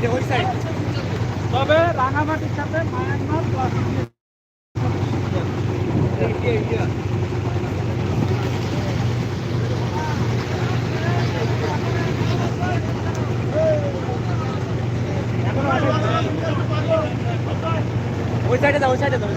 সাইডে ওই সাইড। তবে রাঙামাটির সাথে মায়ানমার প্লাস ওই সাইডে দাও ওই সাইডে দাও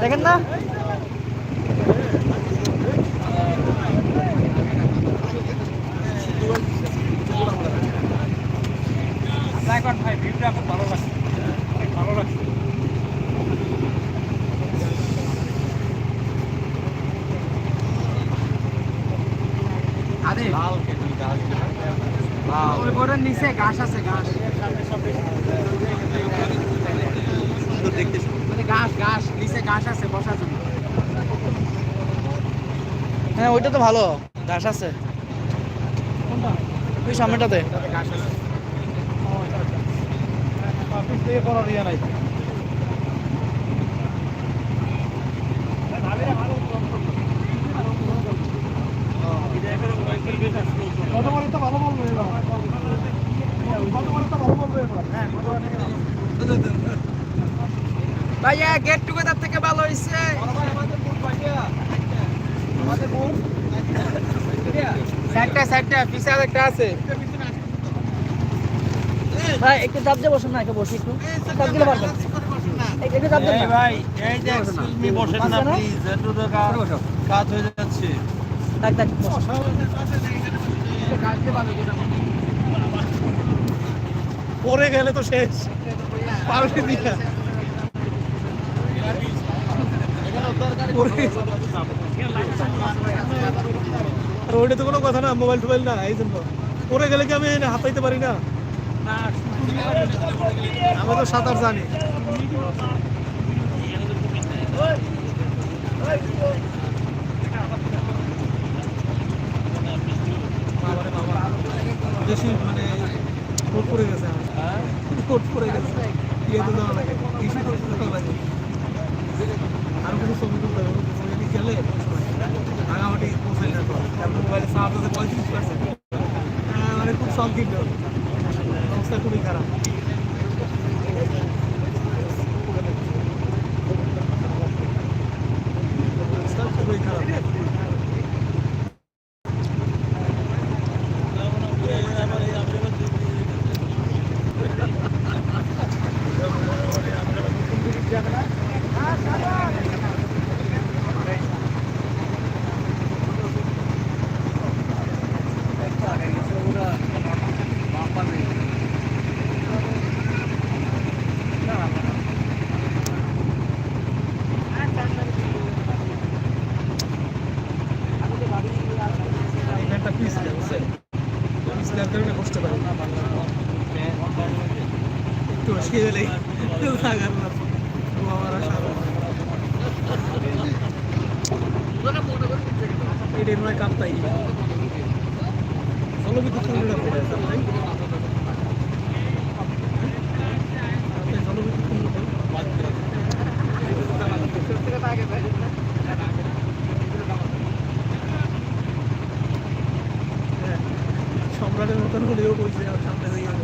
দেখেন না এখন ভাই ভিড়টা খুব ভালো লাগছে অনেক ভালো লাগছে আরে নিচে ঘাস আছে ঘাস। মানে ঘাস ঘাস নিচে ঘাস আছে বসার জন্য। হ্যাঁ ওইটা তো ভালো। ঘাস আছে। কোনটা? ওই সামনেটাতে। ঘাস আছে। অফিস থেকে করার ইয়ে নাই কত বলে তো ভালো বলবে এবার কত বলে তো ভালো বলবে এবার হ্যাঁ ভাইয়া গেট টুগেদার থেকে ভালো হয়েছে সাইডটা সাইডটা পিছে একটা আছে। ভাই একটু চাপ দিয়ে বসুন না একটু বসি একটু। চাপ দিলে পারবেন। একটু চাপ দেন ভাই এই যে এক্সকিউজ মি বসেন না বসে প্লিজ একটু কাজ- কাজ হয়ে যাচ্ছে। থাক থাক পরে গেলে তো শেষ। পাল্টে দিয়া আর ওইটা তো কোনো কথা না মোবাইল টোবাইল না, এই জন্য। পরে গেলে কি আমি হাতাইতে পারি না? আমি তো সাঁতার জানি। বেশি মানে কোট পড়ে গেছে আমার। কোট পড়ে গেছে। ইয়েতে দেওয়া লাগে? বেশি ছবি তুলতে হবে। গেলে রাঙামাটি পৌঁছাই না তো তারপর মোবাইলে পঁয়ত্রিশ পার্সেন্ট মানে খুব সংকীর্ণ অবস্থা খুবই খারাপ অবস্থা খুবই খারাপ এখানটা পিস দেয় বুঝছেন পিস দেওয়ার কারণে বসতে পারি একটু বসে গেলেই লাগার না। ও আমার আশা এটাই মনে হয় কাপ্তাই জলবিদ্যুৎ কেন্দ্রটা কোথায় কাপ্তাই কাপ্তাই জলবিদ্যুৎ কেন্দ্রটা হ্যাঁ, সম্রাটের মতন হলেও বলছে আমার সামনে হয়ে গেল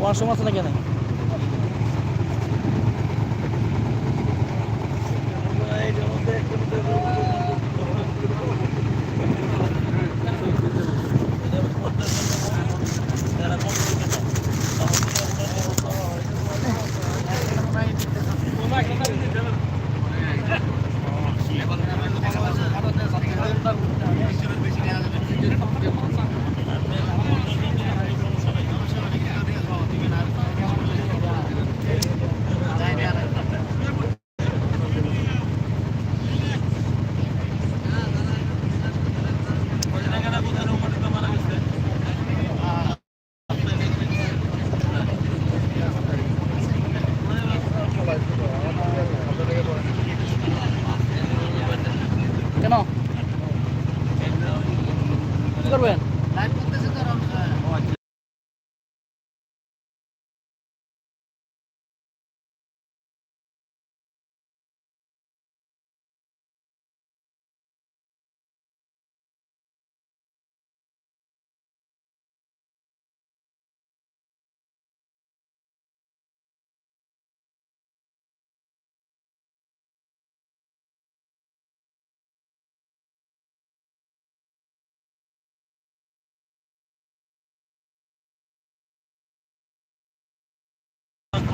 ওয়াশরুম আছে না কেন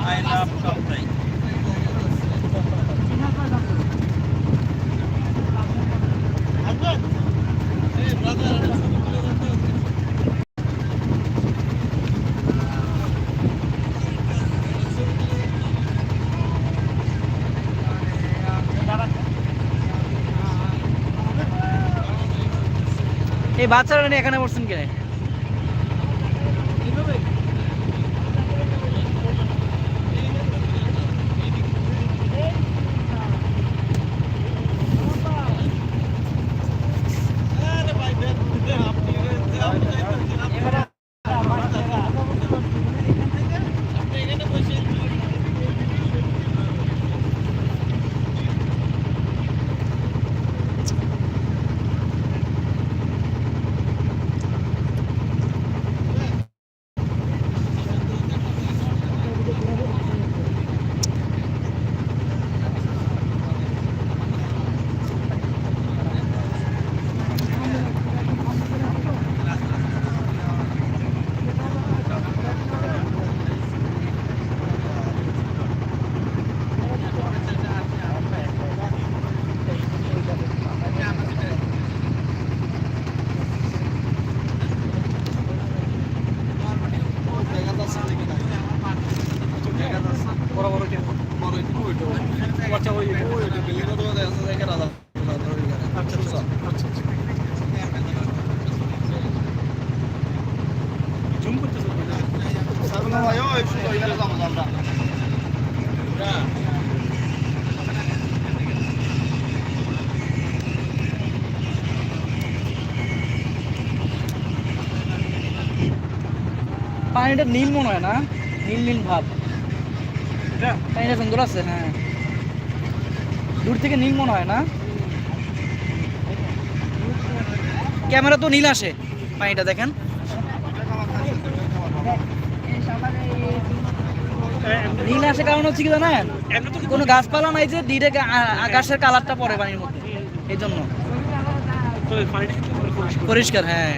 আই লাভ কাপ্তাই এই বাচ্চারা নিয়ে এখানে বসছেন কেন পানিটা নীল মনে হয় না? নীল নীল ভাব। পানিটা সুন্দর আছে হ্যাঁ। দূর থেকে নীল মনে হয় না? ক্যামেরা তো নীল আসে পানিটা দেখেন। নীল আসে কারণ হচ্ছে কি জানেন? কোনো গাছপালা নাই যে দিরে আকাশের কালারটা পড়ে পানির মধ্যে। এই জন্য। পরিষ্কার হ্যাঁ।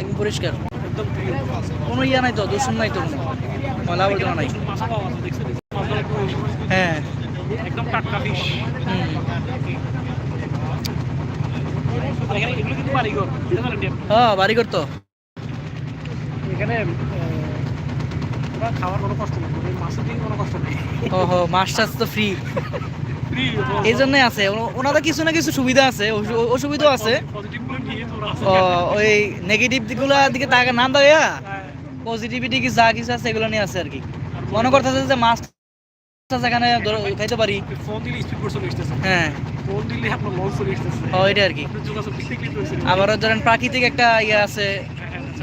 একদম পরিষ্কার। কোনো ইয়া নাই তো দূষণ নাই তো ময়লা আবর্জনা নাই। হ্যাঁ। একদম টাটকা ফিশ বাড়িঘর হ্যাঁ বাড়ি করতো এখানে খাওয়ার কোনো কষ্ট নেই হো মাছ তো ফ্রি এই জন্যই আছে ওনাদের কিছু না কিছু সুবিধা আছে। অসু- অসুবিধাও আছে। ওই নেগেটিভ দিকগুলো দিকে তাকে দেওয়া পজিটিভিটি কি যা কিছু আছে এগুলো নিয়ে আছে আর কি। মনে করতেছে যে মাছ খাইতে পারি। হ্যাঁ। এটা আর কি। আবারও ধরেন প্রাকৃতিক একটা ইয়ে আছে।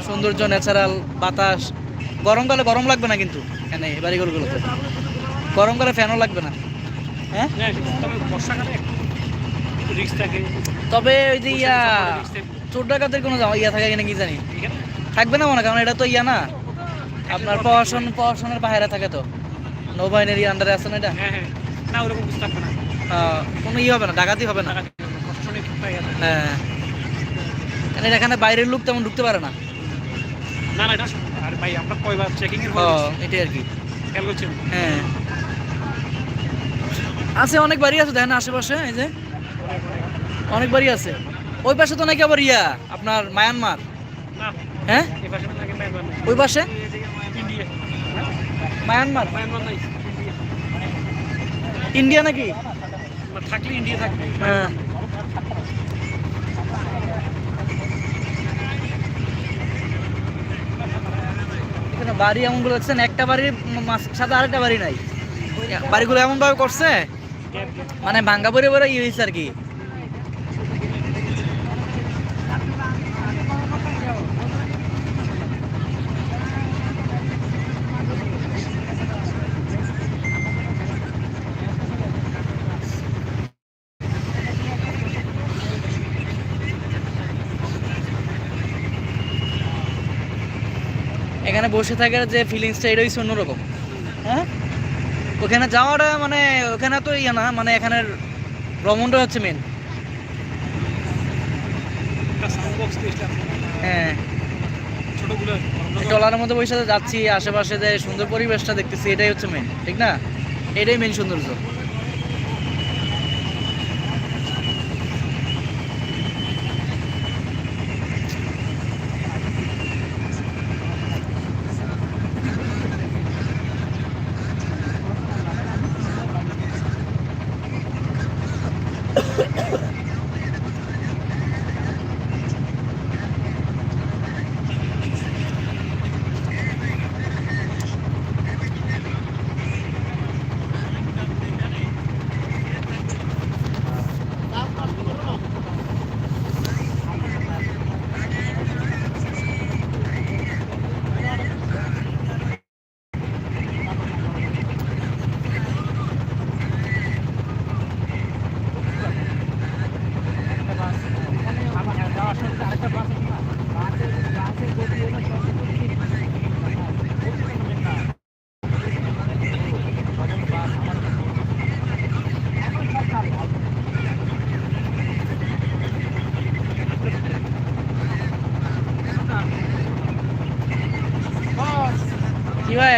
সৌন্দর্য ন্যাচারাল বাতাস। গরমকালে গরম লাগবে না কিন্তু। এখানে বাড়িঘরগুলোতে। গরমকালে ফ্যানও লাগবে না। হ্যাঁ? তবে ওই যে ইয়া চোর ডাকাতের কোনো ইয়া থাকে কিনা কি জানি? থাকবে না মনে কারণ এটা তো ইয়া না। আপনার প্রশাসন প্রশাসনের বাইরে থাকে তো। নৌবাহিনীর আন্ডারে আছে না এটা? হ্যাঁ হ্যাঁ। না ওরকম কিছু থাকবে না। কোনো ইয়ে হবে না ডাকাতি হবে না। হ্যাঁ। কারণ এখানে বাইরের লোক তেমন ঢুকতে পারে না? না না এটা আর ভাই আমরা কয়বার চেকিং এর এটাই আর কি। হ্যাঁ। আছে অনেক বাড়ি আছে দেখেন আশেপাশে এই যে। অনেক বাড়ি আছে। ওই পাশে তো নাকি আবার ইয়া আপনার মায়ানমার? হ্যাঁ। ওই পাশে? মায়ানমার? ইন্ডিয়া। নাকি? থাকলে ইন্ডিয়া থাকবে। হ্যাঁ। বাড়ি এমন করে দেখছেন একটা বাড়ির সাথে আরেকটা বাড়ি নাই। বাড়িগুলো এমন ভাবে করছে? মানে ভাঙ্গা পরে পরে ইয়ে হয়েছে আর কি। এখানে বসে থাকার যে ফিলিংসটা এটা হচ্ছে অন্যরকম। হ্যাঁ? ওখানে যাওয়াটা মানে ওখানে তো ইয়ে না মানে এখানের ভ্রমণটা হচ্ছে মেন হ্যাঁ। মধ্যে বসে যাচ্ছি আশেপাশে যে সুন্দর পরিবেশটা দেখতেছি এটাই হচ্ছে মেন ঠিক না? এটাই মেন সৌন্দর্য।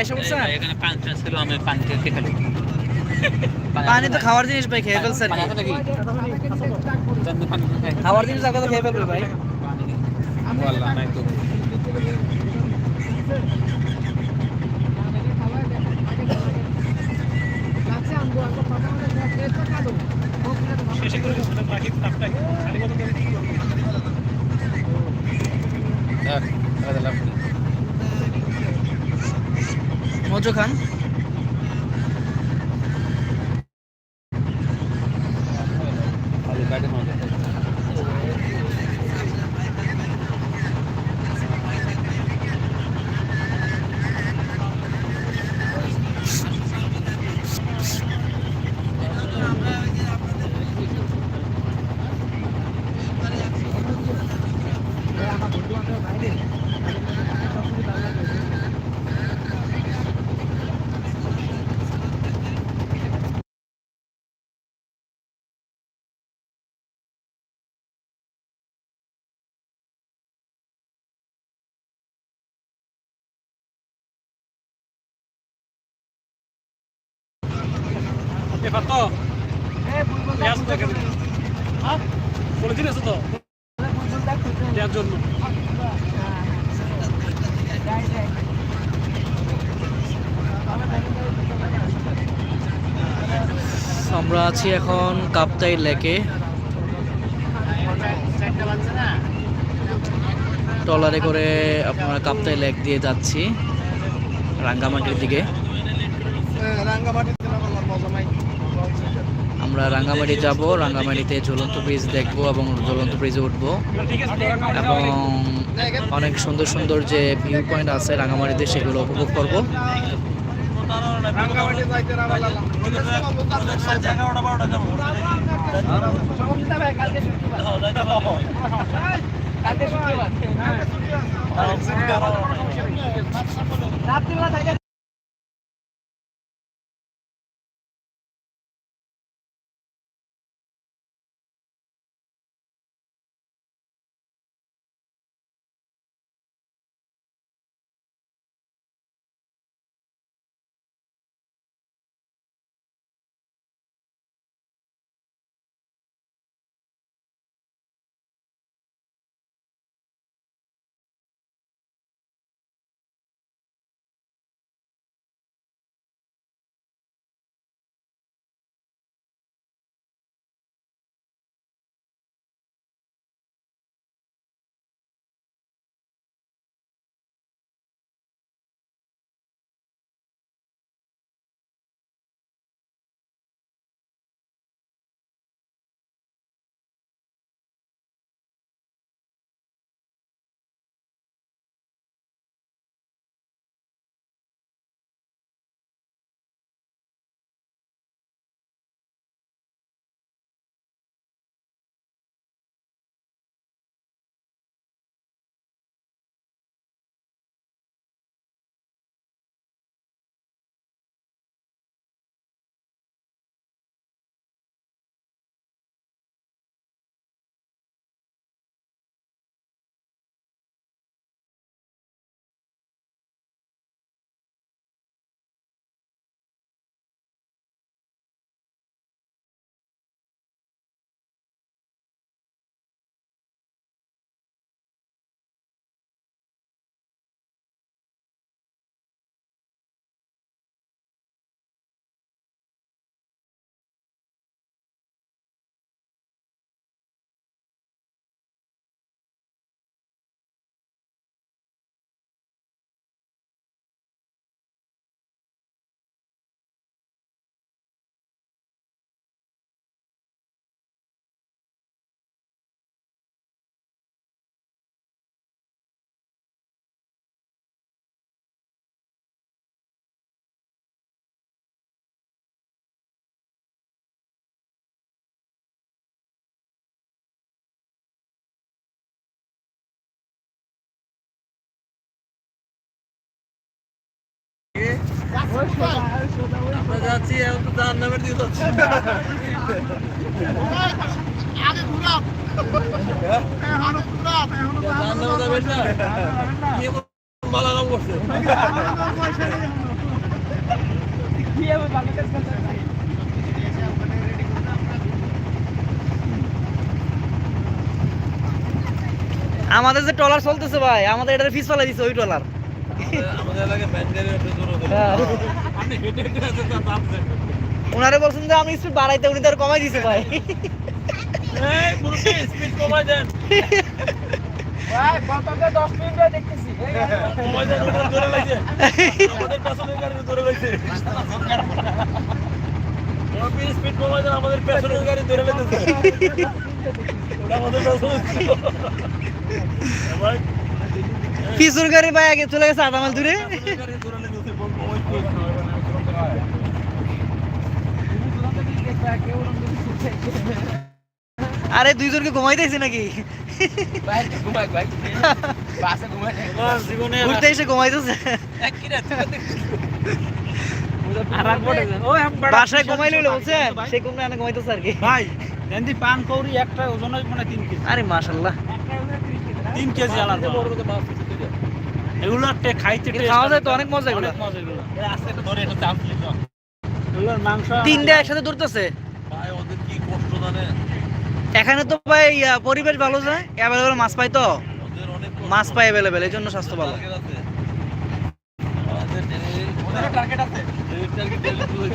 এসে বলছেন এখানে পানি ছিল আমি পানি খেয়ে ফেলি। পানি তো খাওয়ার জিনিস ভাই খেয়ে ফেলছে খাওয়ার জিনিস আপনার খেয়ে ফেলবে ভাই। শেষে করে বাকি খালি মতো করে দিচ্ছি দেখ দাদা লাভ নেই মজু খান আলু কাটে মজা হ্যাঁ তো? দেওয়ার জন্য। আমরা আছি এখন কাপ্তাই লেকে। ট্রলারে করে আপনার কাপ্তাই লেক দিয়ে যাচ্ছি রাঙ্গামাটির দিকে। আমরা রাঙ্গামাটি যাব, রাঙ্গামাটিতে ঝুলন্ত ব্রিজ দেখব এবং ঝুলন্ত ব্রিজে উঠব। এবং অনেক সুন্দর সুন্দর যে ভিউ পয়েন্ট আছে রাঙ্গামাটিতে সেগুলো উপভোগ করব। রাত্রিবেলা থাকে যাচ্ছি এখন তো জাহান নামের দিকে যাচ্ছি। আমাদের যে ট্রলার চলতেছে ভাই আমাদের এটা ফিস ফেলাই দিছে ওই ট্রলার। ওনারে বলছেন যে আমি স্পিড বাড়াইতে উনি তো আর কমাই দিছে ভাই। স্পিড কমাই দেন। কমাই দেন ওটা ধরে লাগছে। আমাদের পেছনের গাড়ি ধরে লাগছে। মুরব্বি স্পিড কমাই দেন আমাদের পেছনের গাড়ি ধরে লাগছে ওটা আমাদের পেছনে ভাই পিছুর গাড়ি ভাই আগে চলে গেছে আধা মাইল দূরে। আরে দুইজনকে ঘুমাই দিয়েছে নাকি? আমার জীবনে ঘুরতে এসে ঘুমাইতেছে বাসায় ঘুমাই সে ঘুমাইতেছে আর কি। ভাই এমনি পান কৌরি একটা ওজন মানে তিন কেজি। আরে মাশাল্লাহ তিন কেজি আলার বড় বড় মাছ দিতে দেয় এগুলো খাইতে খাওয়া যায় তো অনেক মজা এগুলো। অনেক মজা এগুলো। এগুলোর মাংস তিনটা একসাথে দৌড়তেছে? ওদের কি কষ্ট জানে? এখানে তো ভাই পরিবেশ ভালো যায় অ্যাভেলেবেল মাছ পাই তো। ওদের অনেক কষ্ট। মাছ পাই অ্যাভেলেবেল এই জন্য স্বাস্থ্য ভালো। টার্গেট আছে। আমাদের daily- ওদেরও টার্গেট আছে daily টার্গেট daily তুলে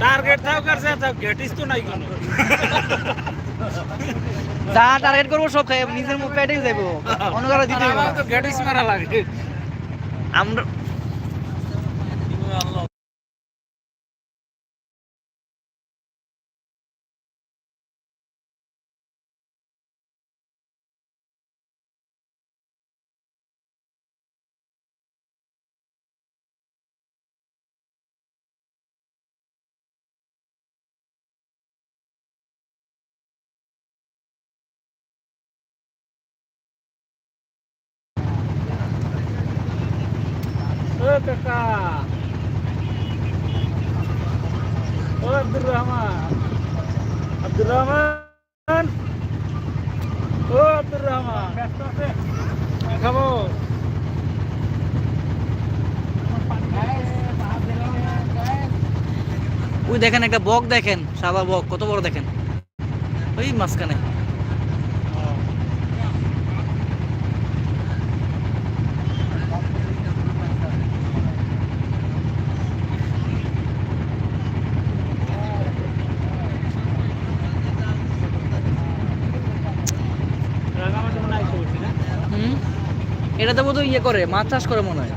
টার্গেট থাক আর যা থাক গেটিস তো নাই কোনো। যা টার্গেট করব সব খাই নিজের মুখ পেটে যাব অন্য কারও দিতে। আমার আব্দুর রহমান ও আব্দুর রহমান কি ওই দেখেন একটা বক দেখেন, সাদা বক, কত বড় দেখেন। ওই মাঝখানে রাঙামাটি মনে হয় করছি না হুম এটাতে বোধহয় ইয়ে করে মাছ চাষ করে মনে হয়।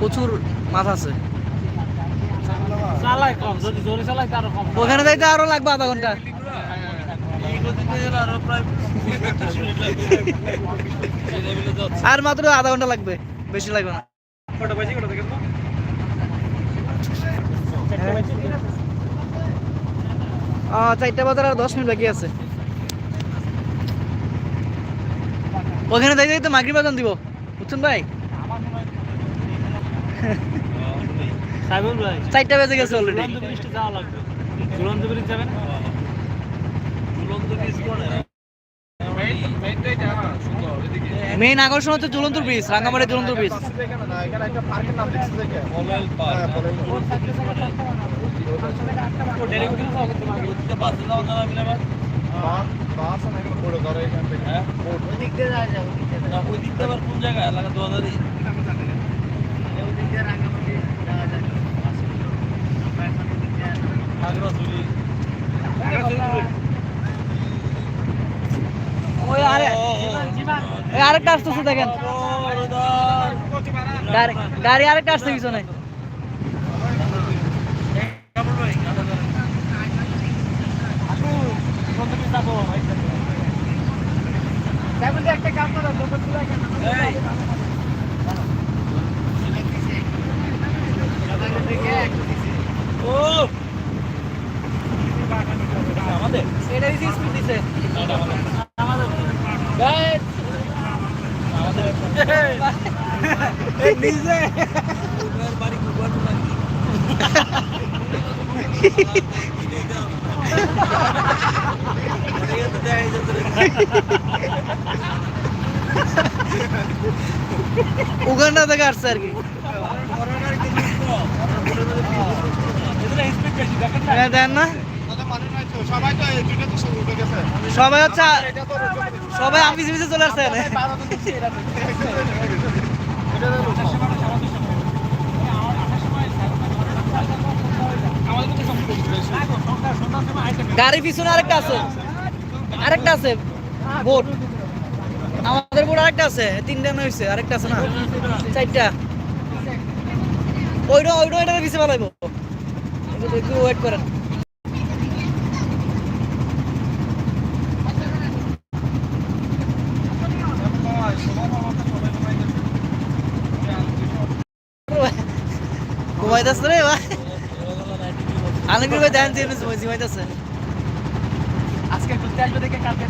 প্রচুর মাছ আছে। চালাই কম যদি জোরে চালাই তারও কম। ওখানে যাইতে আরও লাগবে আধা ঘণ্টা। এই গতিতে গেলে আরও মাত্র আধা ঘণ্টা লাগবে বেশি লাগবে না। তো চারটা বাজার আর দশ মিনিট বাকি আছে। ওখানে যাই যাই তো মাগরি বাজান দিব। বুঝছেন ভাই? চারটা বেজে গেছে অলরেডি ঝুলন্ত ব্রিজ যাবেন ঝুলন্ত কোনে মেইন আকর্ষণ হচ্ছে ঝুলন্ত ব্রিজ রাঙ্গামাটি ঝুলন্ত ব্রিজ মোবাইল পার্ক হ্যাঁ আরেকটা আসতেছে দেখেন গাড়ি গাড়ি আরেকটা আসছে পিছনে আমাদের এটা দিছে আমাদের থেকে আসছে আর কি। দেন না। সবাই হচ্ছে সবাই আমি পিছে চলে আসছে। গাড়ি পিছনে আরেকটা আছে। আরেকটা আছে। বোট। আরেকটা আছে, তিনটা না হয়েছে আরেকটা আছে না? চারটা। ওইটা ওইটা এটা পিছিয়ে পালাইব একটু ওয়েট করেন। আজকে ঘুরতে আসবে দেখে কালকে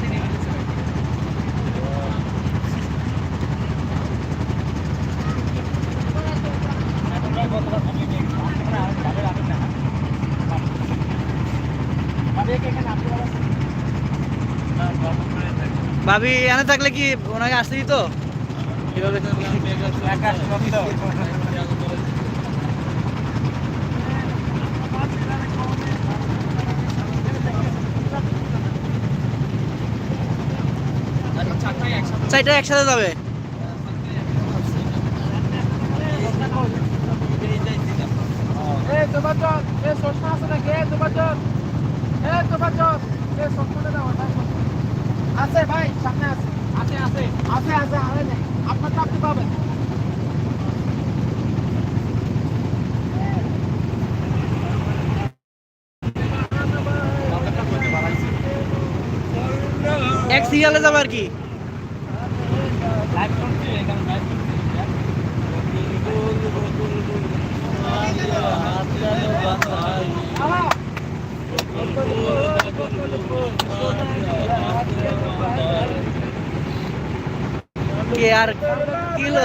ভাবি এনে থাকলে কি ওনাকে আসতে দিত? চারটা একসাথে যাবে। এ তোবাজন এ সস্তা আছে নাকি? এ তোবাজন এ তোবাজন এ সস্তা দাও আছে ভাই সামনে আছে। আছে আছে। আছে আছে আরে নেই। আপনার তো আপনি পাবেন। এক সিরিয়ালে যাবে আর কি? কি আর কিলো?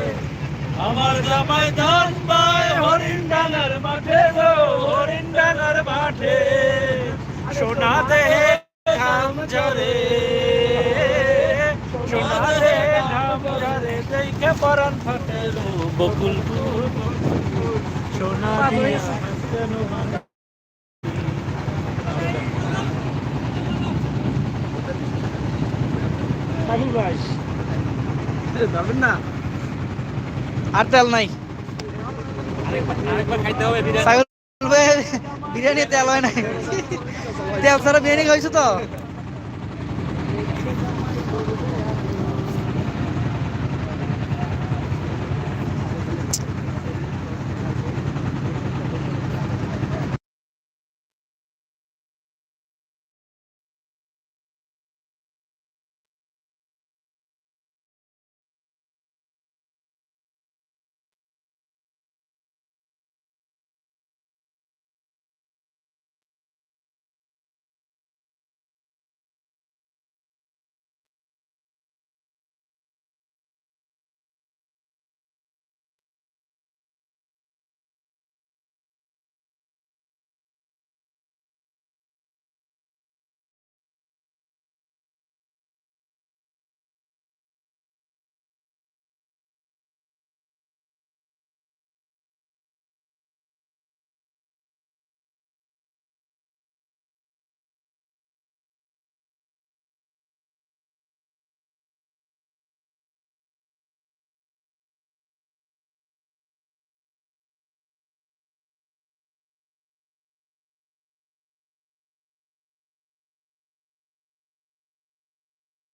আমার জামাই ধান পায় হরিণ ডাঙার মাঠে গো হরিণ ডাঙার মাঠে। সোনা দেহে ঘাম ঝরে সোনা দেহে ঘাম ঝরে দেখে পরাণ ফাটে বকুল সোনা দিয়া ভাই। যাবেন না। আর তেল নাই। ছাগল বিরিয়ানি তেল হয় নাই। তেল ছাড়া বিরিয়ানি খাইছো তো?